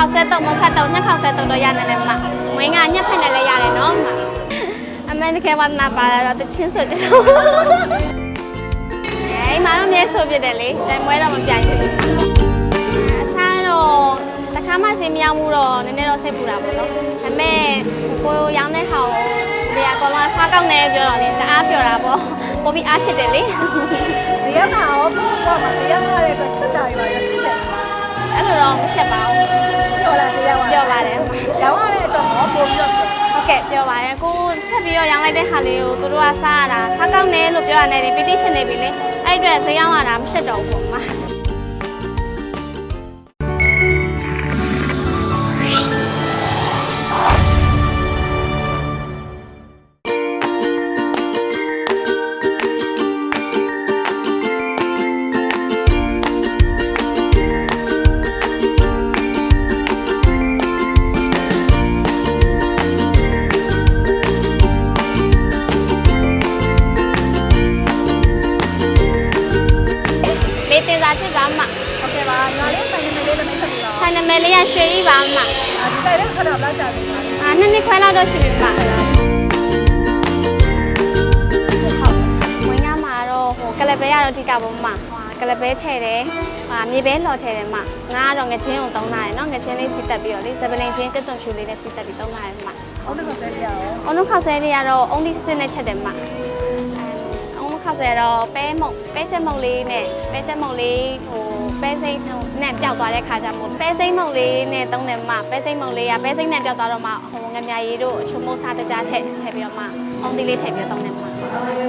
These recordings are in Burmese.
ခောက်ဆဲတော့မဖတ်တော့ညက်ခောက်ဆဲတော့တော့ရတယ်လေမဝင်းကညက်ဖက်နဲ့လည်းရတယ်နော်မအမေတကယ်ဝနာပါတော့တချင်းဆိုကြတော့အဲမတော့မြဲဆိုပြတယ်လေတိုင်မွဲတော့မပြိုင်ဘူးအစားတော့တခါမှစင်မြောင်းမှုတော့နည်းနည်းတော့စိတ်ပူတာပေါ့နော်ဒါပေမဲ့ကိုရောင်းတဲ့ဟာကိုဒီအကောင်ကစားကောက်နေပြောတော့လေတအားပြောတာပေါ့ပိုပြီးအားဖြစ်တယ်လေဇေယျကရောဘောမှာဇေယျကလည်းအတွက်ရှစ်တာရွာရရှိတယ်အဲ့လိုတော့မရှက်ပါဘူးပြောလားဇေယျကပြော ပါတယ်ကျောင်းရတဲ့အတွက်မောပို့ပြီးတော့ဟုတ်ကဲ့ပြောပါတယ်ကိုချက်ပြီးတော့ရောင်းလိုက်တဲ့ဟာလေးကိုသူတို့ကစားရတာစားကောက်နေလို့ပြောရတယ်ပီတိဖြစ်နေပြီလေအဲ့အတွက်ဈေးရောက်ရတာမရှက်တော့ဘူးပေါ့မှာမေး မယ်လေးရရွှေကြီးပါမှာဒီဆိုင်လေးခဏဘလောက်ကြာပြီလဲအာနှစ်နှစ်ခွဲလောက်တော့ရှိပြီမှာဟုတ်ဝင်းကမှာတော့ဟိုကလပဲကတော့အဓိကပေါ့မှာဟိုကလပဲထည့်တယ်အာမြေပဲလှော်ထည့်တယ်မှာငါကတော့ငချင်းကိုတုံးထားတယ်နော်ငချင်းလေးစီတက်ပြီးတော့လေဇပလင်ချင်းကျွတ်သွန်ဖြူလေးနဲ့စီတက်ပြီးတုံးထားတယ်မှာဟုတ်တယ်ဆက်ပြရအောင်အုံလုံးခောက်ဆဲလေးကတော့အုံဒီစစ်စစ်နဲ့ချက်တယ်မှာအုံလုံးခောက်ဆဲတော့ပဲမုံပဲချက်မုံလေးနဲ့ပဲချက်မုံလေးဟို ပဲစိမ့်နဲ့ပျောက်သွားတဲ့ခါကျမို့ပဲစိမ့်မုံလေးနဲ့တုံးတယ်မှာပဲစိမ့်မုံလေးကပဲစိမ့်နဲ့ပျောက်သွားတော့မှဟိုငမြရီတို့အချုံမိုးစားတကြားထည့်ထည့်ပြီးတော့မှအုံဒီလေးထည့်ပြီးတော့တုံးတယ်မှာ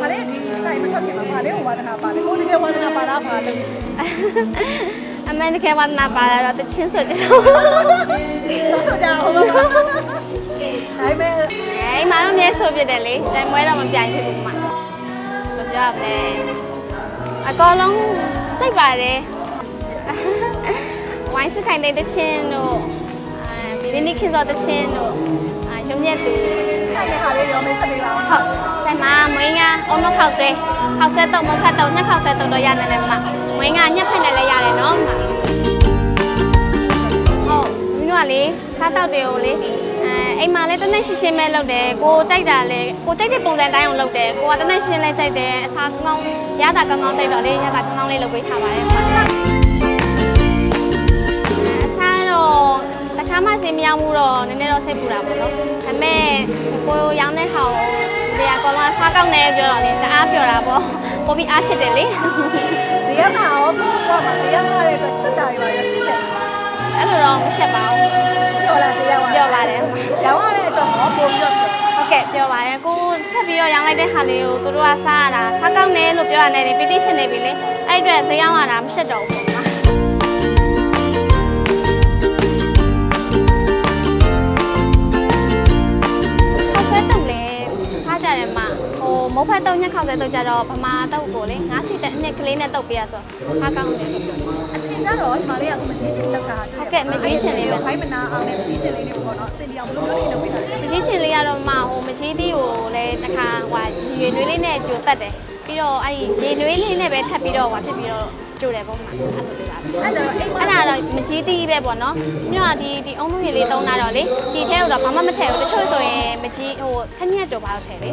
မလေးဒီဆိုင်မထွက်ခင်မှာဗာလေးကိုဝါသနာပါလေကိုတကယ်ဝါသနာပါလားပါလို့အမေတကယ်ဝနာပါတော့တချင်းဆိုကြတော့တော့ဆိုကြအောင်ပါဒါပေမဲ့အဲမတော့မြဲဆိုပြတယ်လေတိုင်မွဲတော့မပြိုင်ဖြစ်ဘူးမှာဘယ်ပြောရမလဲအကောလုံးစိတ်ပါတယ် ဝိုင်းစခိုင်တဲ့တချင်းတို့အဲဗီဒီနီခင်စောတချင်းတို့အာရုံမြက်သူဆိုင်ရဟာလေးရောမိတ်ဆက်ပြီးတော့ဟုတ်ဆိုင်မှာမွေးငါအုံတော့ခောက်ဆွဲခောက်ဆွဲတော့မဖတ်တော့ညက်ခောက်ဆွဲတော့တော့ရတယ်လေမှာမွေးငါညက်ဖက်နဲ့လည်းရတယ်နော်မှာဟုတ်မင်းတို့ကလေစားတော့တယ်ကိုလေအဲအိမ်မှာလည်းတနေ့ရှင်းရှင်းပဲလုပ်တယ်ကိုကြိုက်တာလေကိုကြိုက်တဲ့ပုံစံတိုင်းအောင်လုပ်တယ်ကိုကတနေ့ရှင်းလဲကြိုက်တယ်အစားကောင်းရတာကောင်းကောင်းကြိုက်တော့လေရတာကောင်းကောင်းလေးလုပ်ပေးထားပါတယ်မှာအ စားတော့တခါမှစင်မြောင်းမှုတော့နည်းနည်းတော့စိတ်ပူတာပေါ့နော်ဒါပေမဲ့ကိုရောင်းတဲ့ဟာကိုဒီအကောင်ကစားကောက်နေပြောတော့လေတအားပြောတာပေါ့ပိုပြီးအားဖြစ်တယ်လေဇေယျကရောဘောမှာဇေယျကလည်းအတွက်ရှစ်တာရွာရရှိတယ်အဲ့လိုတော့မရှက်ပါဘူးပြောလားဇေယျကပြောပါတယ်ကျောင်းရတဲ့အတွက်မောပို့ပြီးတော့ဟုတ်ကဲ့ပြောပါတယ်ကိုချက်ပြီးတော့ရောင်းလိုက်တဲ့ဟာလေးကိုသူတို့ကစားရတာစားကောက်နေလို့ပြောရတယ်ပီတိဖြစ်နေပြီလေအဲ့အတွက်ဈေးရောက်ရတာမရှက်တော့ဘူး မုတ်ဖက်တုပ်ညက်ခောက်ဆွဲတုပ်ကြတော့ဗမာတုပ်ကိုလေငါးစီတက်အနှစ်ကလေးနဲ့တုပ်ပြရဆိုစားကောင်းတယ်လို့ပြောတယ်အချင်းကတော့ဒီမလေးကမကြီးချင်းတက်ကဟုတ်ကဲ့မကြီးချင်လေးပဲဖိုင်မနာအောင်နဲ့မကြီးချင်းလေးတွေပေါ့နော်စင်ပြောင်ဘလို့လေးလုပ်ပေးတာမကြီးချင်လေးကတော့မှဟိုမကြီးသီးကိုလည်းတစ်ခါဟိုရွေနွေးလေးနဲ့ကြိုတက်တယ်ပြီးတော့အဲ့ဒီရေနွေးလေးနဲ့ပဲထပ်ပြီးတော့ဟိုဖြစ်ပြီးတော့ကြိုတယ်ပေါ့မှာအဲ့လိုလေးပါပဲအဲ့တော့အိမ်မှာအဲ့ဒါတော့မကြီးသီးပဲပေါ့နော်မြို့ကဒီဒီအုံလုံးရေလေးသုံးတာတော့လေဒီထဲတော့ဘာမှမထည့်ဘူးတချို့ဆိုရင်မကြီးဟိုခက်ညက်တော့ပါတော့ထည့်လေ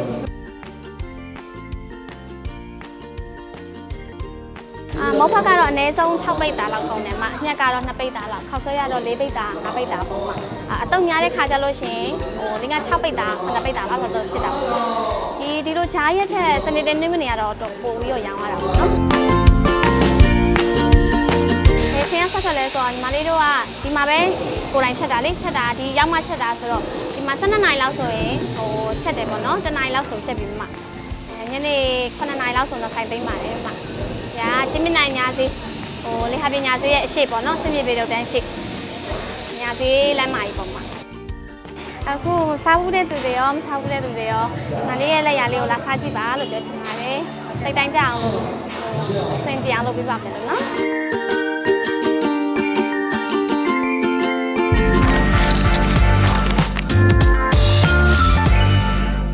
မောက်ဖက်ကတော့အနည်းဆုံး6ပိတ်သားလောက်ကုန်တယ်မှာအညက်ကတော့2ပိတ်သားလောက်ခောက်ဆွဲရတော့4ပိတ်သား5ပိတ်သားပုံမှာအာအတုံများတဲ့ခါကြလို့ရှိရင်ဟိုဒီက6ပိတ်သား9ပိတ်သားလောက်တော့ဖြစ်တာပေါ့ဒီဒီလိုဂျားရက်ထက်စနေတဲ့နေ့မနေရတော့တော့ပို့ပြီးတော့ရောင်းရတာပေါ့နော်အဲချင်းဆက်ဆက်လဲဆိုတော့ညီမလေးတို့ကဒီမှာပဲကိုယ်တိုင်ချက်တာလေချက်တာဒီရောက်မှချက်တာဆိုတော့ဒီမှာ12နိုင်လောက်ဆိုရင်ဟိုချက်တယ်ပေါ့နော်တနိုင်လောက်ဆိုချက်ပြီးမှအဲညနေ9နိုင်လောက်ဆိုတော့ဆိုင်သိမ်းပါတယ်မှာ။ ညာကျင်းမနိုင်ညာစီဟိုလေဟာပညာစီရဲ့အရှိပေါ့နော်ဆင်ပြေပေတော့တန်းရှိ။ညာစီလမ်းမာကြီးပေါ့မှာ။အခုစားဘူးတဲ့သူတွေရောမစားဘူးတဲ့သူတွေရောငါလေးရဲ့လက်ရလေးကိုလာစားကြည့်ပါလို့ပြောချင်ပါတယ်။စိတ်တိုင်းကြအောင်လို့ဟိုစင်ပြအောင်လုပ်ပြပါမယ်လို့နော်။